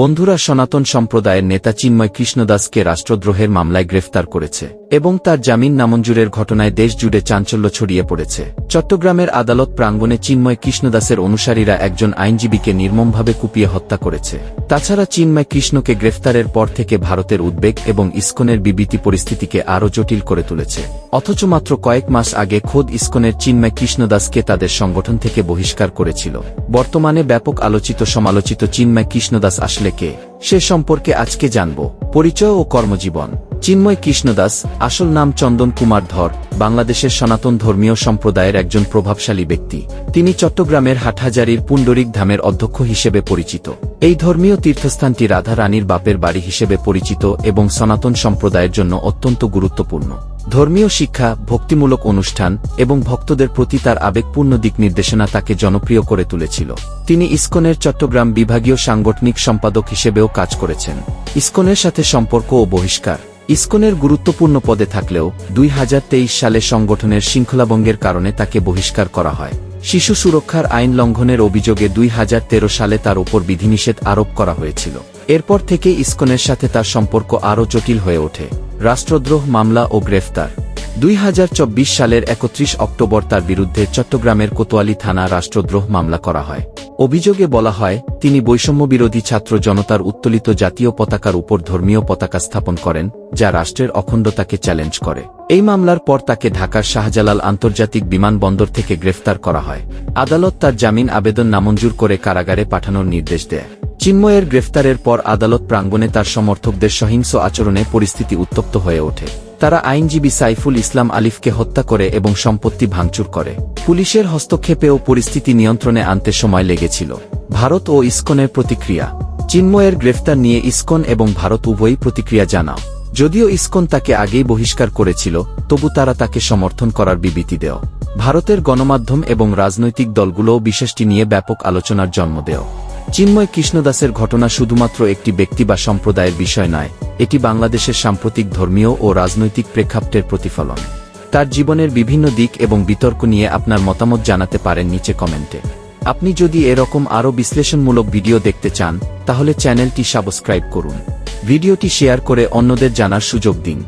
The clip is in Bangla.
বন্ধুরা সনাতন সম্প্রদায়ের নেতা চিন্ময় কৃষ্ণদাসকে রাষ্ট্রদ্রোহের মামলায় গ্রেফতার করেছে এবং তার জামিন নামঞ্জুরের ঘটনায় দেশ জুড়ে চাঞ্চল্য ছড়িয়ে পড়েছে। চট্টগ্রামের আদালত প্রাঙ্গণে চিন্ময় কৃষ্ণদাসের অনুসারীরা একজন আইনজীবীকে নির্মমভাবে কুপিয়ে হত্যা করেছে। তাছাড়া চিন্ময় কৃষ্ণকে গ্রেফতারের পর থেকে ভারতের উদ্বেগ এবং ইস্কনের বিবৃতি পরিস্থিতিকে আরও জটিল করে তুলেছে। অথচ মাত্র কয়েক মাস আগে খোদ ইস্কনের চিন্ময় কৃষ্ণদাসকে তাদের সংগঠন থেকে বহিষ্কার করেছিল। বর্তমানে ব্যাপক আলোচিত সমালোচিত চিন্ময় কৃষ্ণদাস আসলে কে সে সম্পর্কে আজকে জানব। পরিচয় ও কর্মজীবন। চিন্ময় কৃষ্ণদাস, আসল নাম চন্দন কুমার ধর, বাংলাদেশের সনাতন ধর্মীয় সম্প্রদায়ের একজন প্রভাবশালী ব্যক্তি। তিনি চট্টগ্রামের হাটহাজারির পুণ্ডরিক ধামের অধ্যক্ষ হিসেবে পরিচিত। এই ধর্মীয় তীর্থস্থানটি রাধা রানীর বাপের বাড়ি হিসেবে পরিচিত এবং সনাতন সম্প্রদায়ের জন্য অত্যন্ত গুরুত্বপূর্ণ। ধর্মীয় শিক্ষা, ভক্তিমূলক অনুষ্ঠান এবং ভক্তদের প্রতি তার আবেগপূর্ণ দিক নির্দেশনা তাকে জনপ্রিয় করে তুলেছিল। তিনি ইসকনের চট্টগ্রাম বিভাগীয় সাংগঠনিক সম্পাদক হিসেবেও কাজ করেছেন। ইসকনের সাথে সম্পর্ক ও বহিষ্কার। ইসকনের গুরুত্বপূর্ণ পদে থাকলেও দুই হাজার তেইশ সালে সংগঠনের শৃঙ্খলাভঙ্গের কারণে তাকে বহিষ্কার করা হয়। শিশু সুরক্ষার আইন লঙ্ঘনের অভিযোগে দুই হাজার তেরো সালে তার উপর বিধিনিষেধ আরোপ করা হয়েছিল। এরপর থেকে ইসকনের সাথে তার সম্পর্ক আরও জটিল হয়ে ওঠে। রাষ্ট্রদ্রোহ মামলা ও গ্রেফতার। দুই হাজার চব্বিশ সালের একত্রিশ অক্টোবর তার বিরুদ্ধে চট্টগ্রামের কোতোয়ালি থানা রাষ্ট্রদ্রোহ মামলা করা হয়। অভিযোগে বলা হয়, তিনি বৈষম্যবিরোধী ছাত্র জনতার উত্তোলিত জাতীয় পতাকার উপর ধর্মীয় পতাকা স্থাপন করেন, যা রাষ্ট্রের অখণ্ডতাকে চ্যালেঞ্জ করে। এই মামলার পর তাকে ঢাকার শাহজালাল আন্তর্জাতিক বিমানবন্দর থেকে গ্রেফতার করা হয়। আদালত তার জামিন আবেদন নামঞ্জুর করে কারাগারে পাঠানোর নির্দেশ দেয়। চিন্ময়ের গ্রেফতারের পর আদালত প্রাঙ্গণে তার সমর্থকদের সহিংস আচরণে পরিস্থিতি উত্তপ্ত হয়ে ওঠে। তারা আইনজীবী সাইফুল ইসলাম আলিফকে হত্যা করে এবং সম্পত্তি ভাঙচুর করে। পুলিশের হস্তক্ষেপেও পরিস্থিতি নিয়ন্ত্রণে আনতে সময় লেগেছিল। ভারত ও ইসকনের প্রতিক্রিয়া। চিন্ময়ের গ্রেফতার নিয়ে ইসকন এবং ভারত উভয়ই প্রতিক্রিয়া জানাও। যদিও ইসকন তাকে আগেই বহিষ্কার করেছিল, তবু তারা তাকে সমর্থন করার বিবৃতি দেয় ভারতের গণমাধ্যম এবং রাজনৈতিক দলগুলোও বিশেষটি নিয়ে ব্যাপক আলোচনার জন্ম দেয় চিন্ময় কৃষ্ণদাসের ঘটনা শুধুমাত্র একটি ব্যক্তি বা সম্প্রদায়ের বিষয় নয় এটি বাংলাদেশের সাম্প্রতিক ধর্মীয় ও রাজনৈতিক প্রেক্ষাপটের প্রতিফলন। তার জীবনের বিভিন্ন দিক এবং বিতর্ক নিয়ে আপনার মতামত জানাতে পারেন নিচে কমেন্টে। আপনি যদি এরকম আরও বিশ্লেষণমূলক ভিডিও দেখতে চান, তাহলে চ্যানেলটি সাবস্ক্রাইব করুন। ভিডিওটি শেয়ার করে অন্যদের জানার সুযোগ দিন।